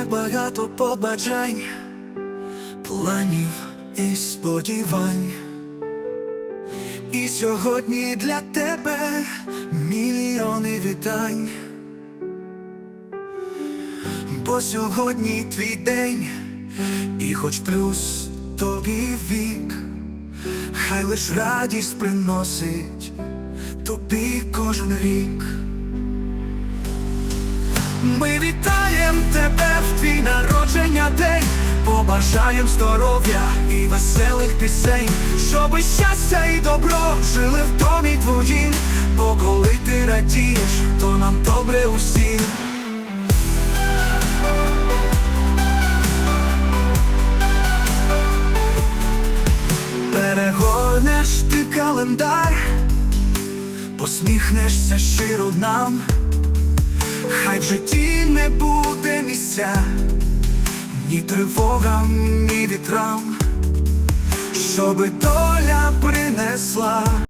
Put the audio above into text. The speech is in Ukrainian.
як багато побажань, планів і сподівань. І сьогодні для тебе мільйони вітань. Бо сьогодні твій день, і хоч плюс тобі вік, хай лиш радість приносить тобі кожен рік. Ми вітаєм тебе в твій народження день, побажаєм здоров'я і веселих пісень, щоби щастя і добро жили в домі твоїм, бо коли ти радієш, то нам добре усім. Перегорнеш ти календар, посміхнешся щиро нам, житті не буде місця, ні тривогам, ні вітрам, щоби доля принесла.